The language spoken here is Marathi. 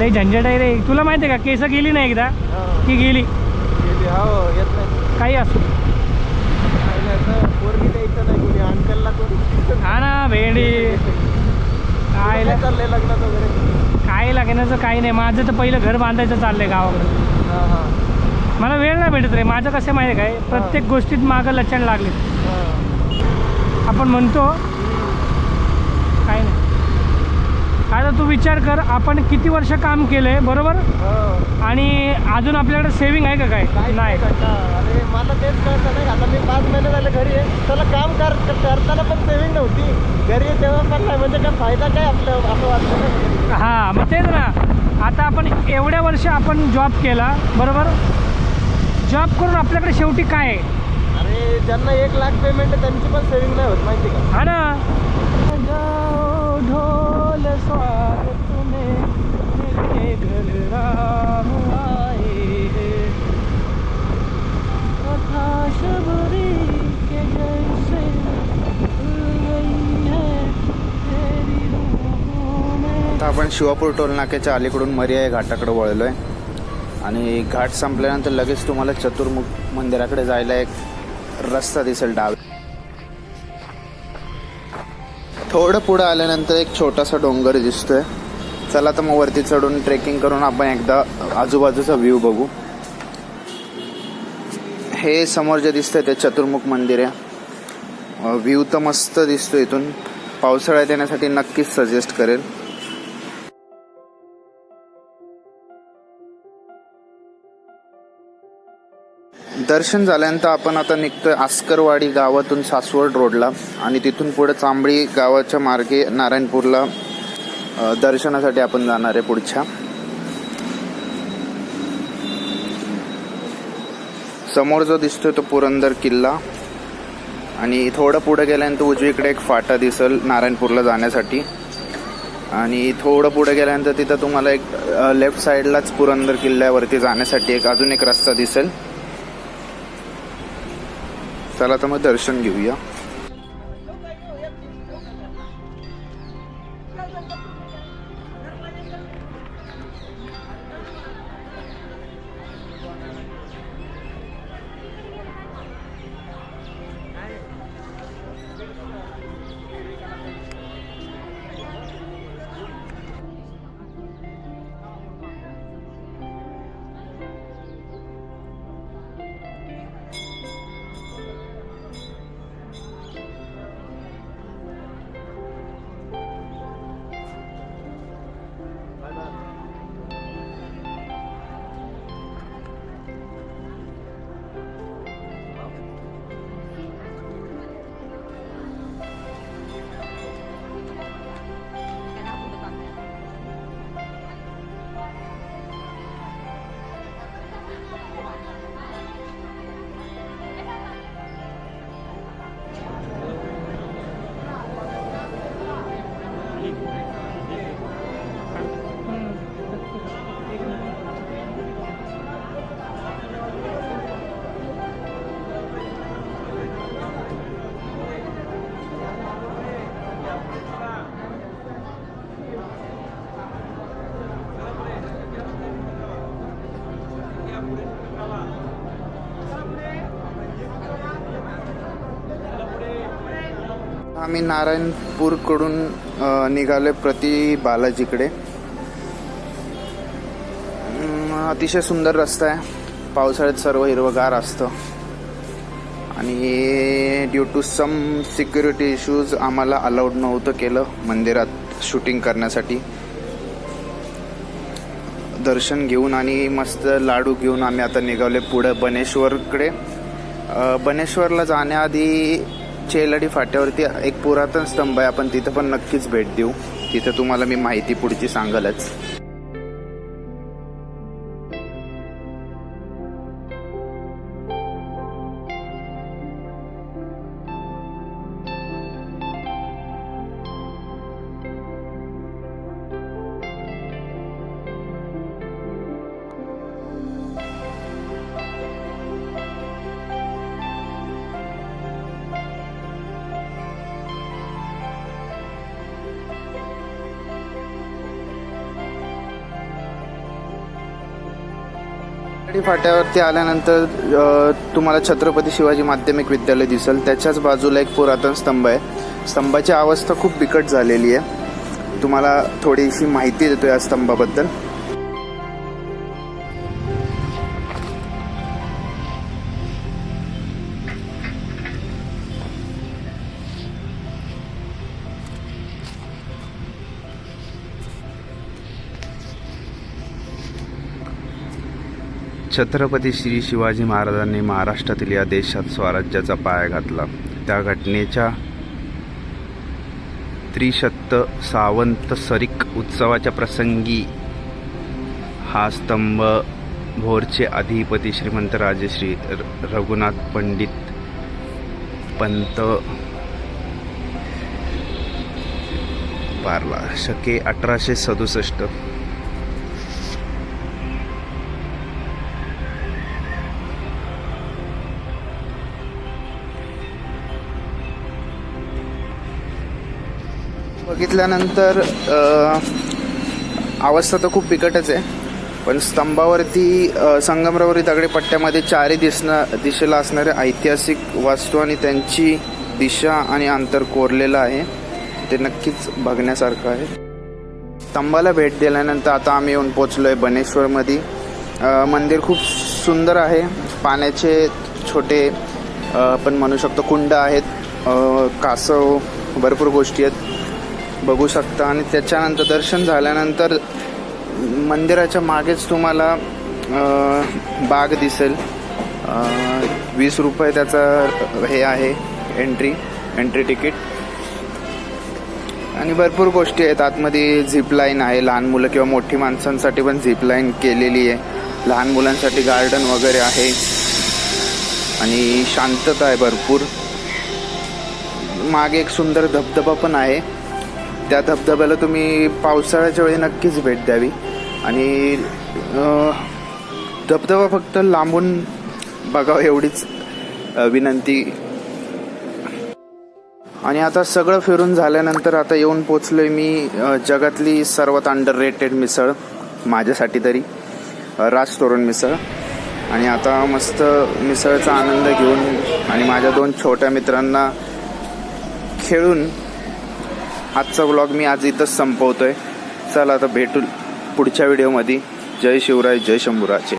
लय झंझट आहे रे. तुला माहिती आहे का? केस गेली नाही एकदा? की गेली? हो काही असो. हा ना भेंडी. काय काय चाललंय लग्नात वगैरे? काय लागण्याचं काही नाही. माझं तर पहिलं घर बांधायचं चाललंय गावाकडं. मला वेळ नाही भेटत रे. माझं कसं माहिती आहे काय? प्रत्येक गोष्टीत मागं लक्षण लागले. आपण म्हणतो काय नाही. आता तू विचार कर आपण किती वर्ष काम केलंय बरोबर? हो. आणि अजून आपल्याकडे सेव्हिंग आहे का काय? नाही. अरे मला तेच कळतं नाही आता मी पाच महिने झाले घरी आहे त्याला काम कर करताना पण सेव्हिंग नव्हती. घरी आहे तेव्हा पण नाही म्हणजे काय फायदा काय आपलं असं वाटतं हां मग तेच ना. आता आपण एवढ्या वर्ष आपण जॉब केला बरोबर? जॉब करून आपल्याकडे शेवटी काय आहे? अरे ज्यांना एक लाख पेमेंट आहे त्यांची पण सेव्हिंग नाही होत माहिती का? हा ना. ढोल स्वागत में मेरे घर राम आए हैं। कथा शबरी के जैसे खुल गई है तेरी रूहों आता आपण शिवापूर टोलनाक्याच्या अलीकडून मर्याय घाटाकडे वळलो आहे आणि घाट संपल्यानंतर लगेच तुम्हाला चतुर्मुख मंदिराकडे जायला एक रस्ता दिसेल डाव थोडं पुढं आल्यानंतर एक छोटासा डोंगर दिसतोय. चला तर मग वरती चढून ट्रेकिंग करून आपण एकदा आजूबाजूचा व्ह्यू बघू. हे समोर जे दिसतंय ते चतुर्मुख मंदिर आहे. व्ह्यू तर मस्त दिसतो इथून. पावसाळ्यात येण्यासाठी नक्कीच सजेस्ट करेल. दर्शन झाल्यानंतर आपण आता निघतोय आस्करवाडी गावातून सासवड रोडला. आणि तिथून पुढे चांबळी गावाच्या मार्गे नारायणपूरला दर्शनासाठी आपण जाणार आहे पुढच्या. समोर जो दिसतोय तो पुरंदर किल्ला. आणि थोडं पुढे गेल्यानंतर उजवीकडे एक फाटा दिसल नारायणपूरला जाण्यासाठी. आणि थोडं पुढे गेल्यानंतर तिथं तुम्हाला एक लेफ्ट साईडलाच पुरंदर किल्ल्यावरती जाण्यासाठी एक अजून एक रस्ता दिसेल. चला तर मग दर्शन घेऊया. आम्ही नारायणपूरकडून निघाले निघालोय प्रति बालाजीकडे. अतिशय सुंदर रस्ता आहे. पावसाळ्यात सर्व हिरवगार असतं. आणि due to some security issues आम्हाला अलाउड नव्हतं केलं मंदिरात शूटिंग करण्यासाठी. दर्शन घेऊन आणि मस्त लाडू घेऊन आम्ही आता निघाले पुढं बनेश्वरकडे. बनेश्वरला जाण्याआधी चेलडी फाट्यावरती एक पुरातन स्तंभ आहे. आपण तिथं पण नक्कीच भेट देऊ. तिथं तुम्हाला मी माहिती पुढची सांगालच. फाट्यावरती आल्यानंतर तुम्हाला छत्रपती शिवाजी माध्यमिक विद्यालय दिसेल. त्याच्याच बाजूला एक पुरातन स्तंभ आहे. स्तंभाची अवस्था खूप बिकट झालेली आहे. तुम्हाला थोडीशी माहिती देतो या स्तंभाबद्दल. छत्रपती श्री शिवाजी महाराजांनी महाराष्ट्रातील या देशात स्वराज्याचा पाया घातला. त्या घटनेच्या त्रिशत्त सावंत सरिक उत्सवाच्या प्रसंगी हा स्तंभ भोरचे अधिपती श्रीमंत राजेश्री र- रघुनाथ पंडित पंत पारला. शके अठराशे सदुसष्ट. बघितल्यानंतर अवस्था तर खूप बिकटच आहे. पण स्तंभावरती संगमरावरी संगमरवरी दगडी पट्ट्यामध्ये चारही दिसणं दिशेला असणाऱ्या ऐतिहासिक वास्तू आणि त्यांची दिशा आणि अंतर कोरलेलं आहे. ते नक्कीच बघण्यासारखं आहे. स्तंभाला भेट दिल्यानंतर आता आम्ही येऊन पोचलो आहे बनेश्वरमध्ये मंदिर खूप सुंदर आहे. पाण्याचे छोटे आपण म्हणू शकतो कुंड आहेत. कासव भरपूर गोष्टी आहेत. बघू शकता. आणि त्याच्यानंतर दर्शन झाल्यानंतर मंदिराच्या मागेच तुम्हाला बाग दिसेल. वीस रुपये त्याचा हे आहे एंट्री एंट्री तिकीट आणि भरपूर गोष्टी आहेत. आतमध्ये झिप लाईन आहे. लहान मुलं किंवा मोठी माणसांसाठी पण झिप लाईन केलेली आहे. लहान मुलांसाठी गार्डन वगैरे आहे. आणि शांतता आहे भरपूर. मागे एक सुंदर धबधबा पण आहे. त्या धबधब्याला तुम्ही पावसाळ्याच्या वेळी नक्कीच भेट द्यावी. आणि धबधबा फक्त लांबून बघावं एवढीच विनंती. आणि आता सगळं फिरून झाल्यानंतर आता येऊन पोचलोय मी जगातली सर्वात अंडर रेटेड मिसळ माझ्यासाठी तरी राजतोरण राज तोरण मिसळ. आणि आता मस्त मिसळचा आनंद घेऊन आणि माझ्या दोन छोट्या मित्रांना खेळून आजचा व्लॉग मी आज इथंच संपवतोय. चला आता भेटू पुढच्या व्हिडिओमध्ये जय शिवराय जय शंभूराचे